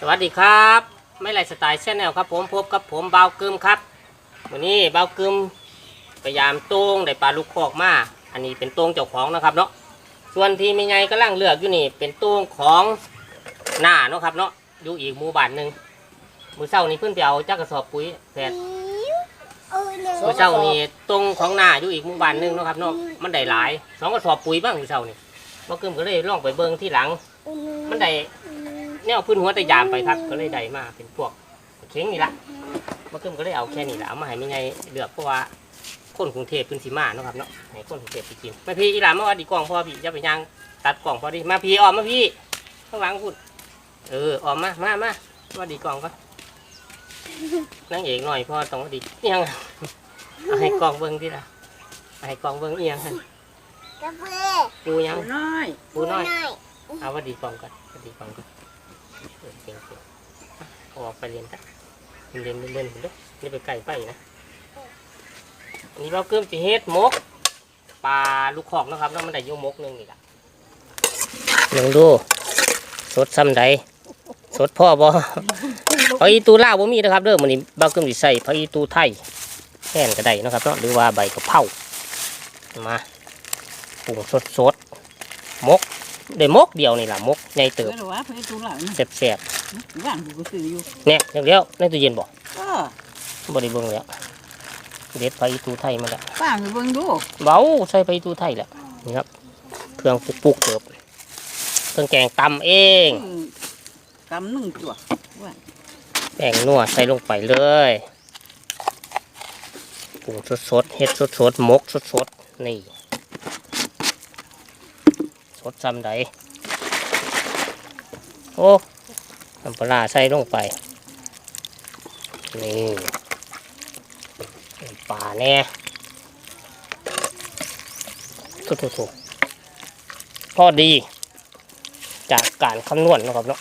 สวัสดีครับ ไม่ไรสไตล์แชนแนลครับ ผมพบกับผมเบาวกึมครับวันนี้เบาวกึมพยายามโต้งได้ปลาลูกคอกมาอันนี้เป็นโต้งเจ้าของนะครับเนาะส่วนที่ไม่ไงก็ล่างเลือกอยู่นี่เป็นโต้งของหน้าเนาะครับเนาะอยู่อีกหมู่บ้านหนึ่งมือเช้านี้เพิ่อนไปเอาจักกระสอบปุ๋ยแผดมือเช้านี้ตรงของหน้าอยู่อีกหมู่บ้านหนึ่งเนาะครับเนาะมันได้หลายสองกระสอบปุ๋ยบ้างมือเช้านี่ บาวกึมก็เลยล่องไปเบิ่งที่หลัง มันได้แนวพื้นหัวแต่ยามไปครับก็เลยได้มาเป็นพวกเข่งนี่ละเมื่อคืนก็เลยเอาแค่นี้ละเอามาให้ไม่ไงเลือกเพราะว่าคนกรุงเทพพื้นสีมาเนาะครับเนาะให้คนกรุงเทพไปกินมาพี่อีหลานมาว่าดีกล่องพ่อพี่จะไปย่างตัดกล่องพอดีมาพี่ออมมาพี่ข้างหลังพูดเออออมมามามาว่าดีกล่องก็นั่งเอกหน่อยพ่อต้องว่าดีเอียงเอาให้กล่องเบิ้งที่ละเอาให้กล่องเบิ้งเอียงหั่ นกาแฟปูยัง น้อยปูน้อย เอาว่าดีกล่องก่อนว่าดีกล่องก่อนเออเก่งเก่งเอาออกไปเรียนกันเรียนเรียนเรียนเด้อนี่ไปไก่ไปนะอันนี้เราเกิมจะเฮ็ดมกปลาลูกคอกนะครับแล้วมันได้อยูมกหนึงนี่ละลองดู สดซ้ำใดสดพ่อบ่พออีตูล่าวบ่มีนะครับเด้อมันนี้เราเกิมสิใส่พออีตูไทยแค่นก็ได้นะครับเนาะหรือว่าใบกะเพรามา ปรุงสดสดๆมกได้มกเดียวนี่ล่ะมกใหญ่เติบไม่รู้ว่าเพื่อนตัวหลังแซ่บว่างกูก็ซื้ออยู่ๆเนี่ยอย่างเดียวในตู้เย็นบ่ก็บ่ได้เบิ่งแล้วเด็ดไปอีตูไทยมาแล้วป้าไปเบิ่งดูเบาใส่ไปอีตูไทยแล้วนี่ครับเครื่องปุกๆเติบเครื่องแกงตำเองกำหนึ่งจั่วแป้งนัวใส่ลงไปเลยปรุงสดๆเฮ็ดสดๆมกสดๆนี่ สดซ้ำใดโอ้น้ำปลาใส่ลงไป นี่ป่าแน่ทุกๆพอดี จากการคำนวณนะครับเนาะ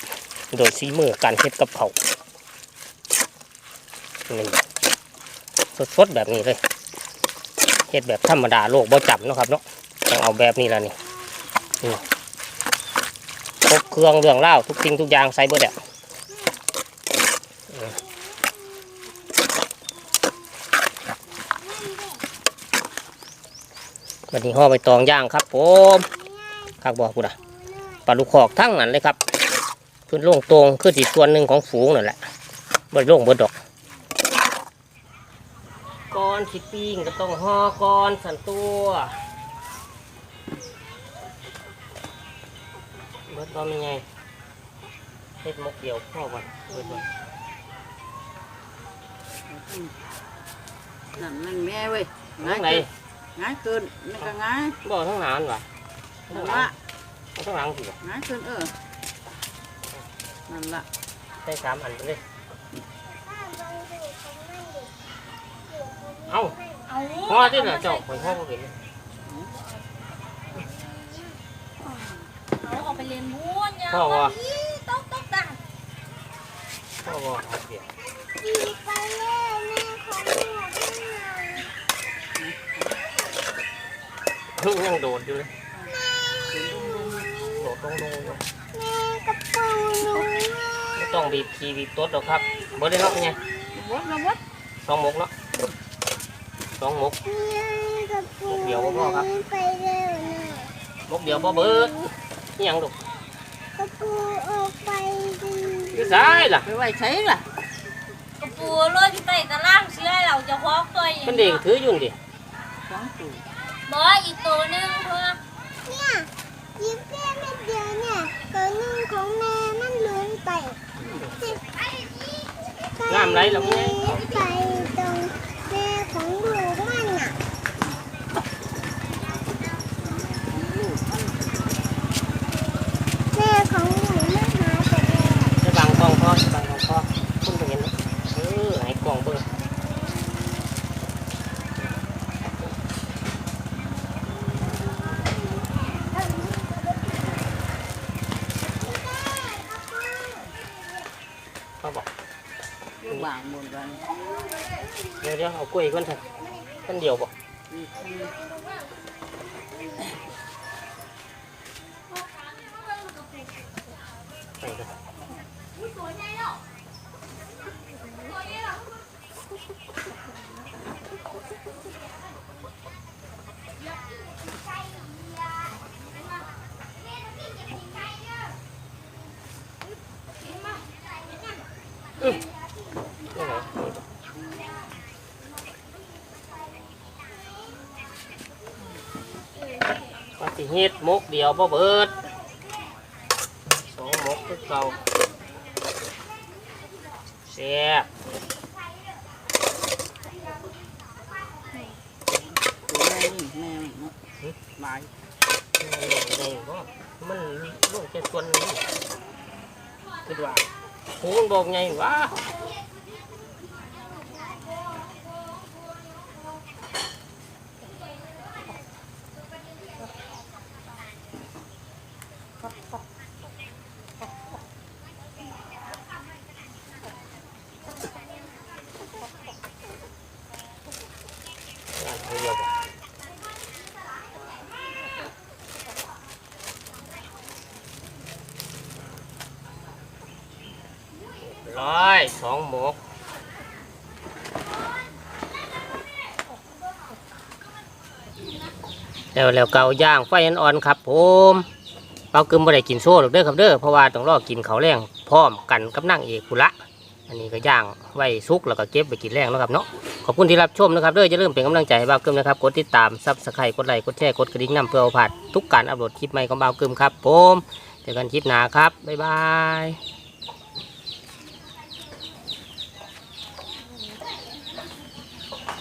โดยสีมือการเฮ็ดกับเขานี่สดๆแบบนี้เลยเฮ็ดแบบธรรมดาโลกบ่จับนะครับเนาะต้องเอาแบบนี้แล้วนี่ ครบเครื่องเรื่องเล่าทุกสิ่งทุกอย่างใส่เบิดอะวันนี้ห่อใบตองย่างครับผมคักบอกพูดอะปลาลูกคอกทั้งนั้นเลยครับ ขึ้นโล่งตรงคือสีส่วนหนึ่งของฝูงนั่นแหละบนโล่งบนดอกก้อนสิปิ้งก็ต้องห่อก้อนสันตัว เบิดบอมีไงเฮ็ดมกเดียวพ่อก่อนเบิดบ่นั่นนั่นแม่เว้ยทั้งไหนง่ายเกินนี่ก็ง่ายบ่ทั้งหนานวะทั้นั่งนหลัละงเอาทั้งหลังสิบ่ง่ายเกินเออนั่นละได้สามอันไปเลยเอาเอาห่อที่ไหนเจ้าคนห่อบ่เป็น พ่อว่าต๊อกต๊อกดังพ่อว่าเอาเปรียบดีไปแม่แม่ขอหนูด้วยหน่อยยังโดดอยู่เลยโดดลงลงลงแม่กระเป๋าหนูไม่ต้องบีบขี่บีบต๊ดหรอกครับเบิร์ดได้เนาะไงวัดระวัดสองหมกเนาะสองหมกแม่กระเป๋าเดี๋ยวพ่อครับไปเร็วหน่อยหมกเดียวบ่เบิร์ดนี่ยังลู กกระเป๋าออกไปดีคือซ้ายล่ะไปไว้ใช้ล่ะกระปูรถที่ใต้ตารางเสื้อเราจะคล้องตัวเองมันเด้งถืออยู่นี่ดิสองตัวบออีกตัวหนึงเพื่อเนี่ยยิ้มแค่เม็ดเดียวเนี่ยตัวหนึงของแม่มันหลุนไปงามไรหรอกไง ไปตรงแม่ของลูกมันอะ แม่ของหนูมันหายไปแล้ว จะบังกล้องพ่อจะบังกล้องพ่อคุณจะเห็นไหมเออให้กล้องเบิ่งพ่อบอก อยู่ บางหมดกันเดี๋ยวเดี๋ยวเอากล้วยก่อนเถอะกันเดียวบ่ไปเลยนี่ ปฏิเฮ็ดมกเดียวบ่เบิดสองมกคือเก่าแซ่บตัวแม่นี่แม่นี่เนาะหลายได้บ่มันลูกแค่ส่วนนี้คือว่าหูมันบอกไงวะ ร้อยสองหมกแล้วแล้วเกาย่างไฟอ่อนๆครับผมเปากึมบ่ได้กินโซ่หรอกเด้อครับเด้อเพราะว่าต้องรอกินเขาแรงพร้อมกันกับนั่งเอกุละ อันนี้ก็ย่างไว้ซุกแล้วก็เก็บไปกินแรงนะครับเนาะขอบคุณที่รับชมนะครับเด้ออย่าลืมเป็นกำลังใจให้บ่าวกึมนะครับกดติดตามซับสไครต์กดไลค์กดแชร์กดกระดิ่งนำเพื่อเอาผัดทุกการอัปโหลดคลิปใหม่ของบ่าวกึมครับผมเจอกันคลิปหน้าครับบ๊ายบาย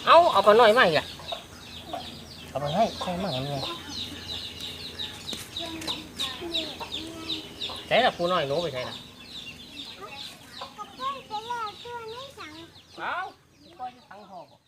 เอาเอาไปหน่อยมาอีกอะเอาไปให้ใช่มั่งยังไงใช่ละปูน้อยหนูไปใช่ละก็เพิ่งไปแล้วตัวนี้สั่งเอาก้อยจะทั้งหอบกล้วย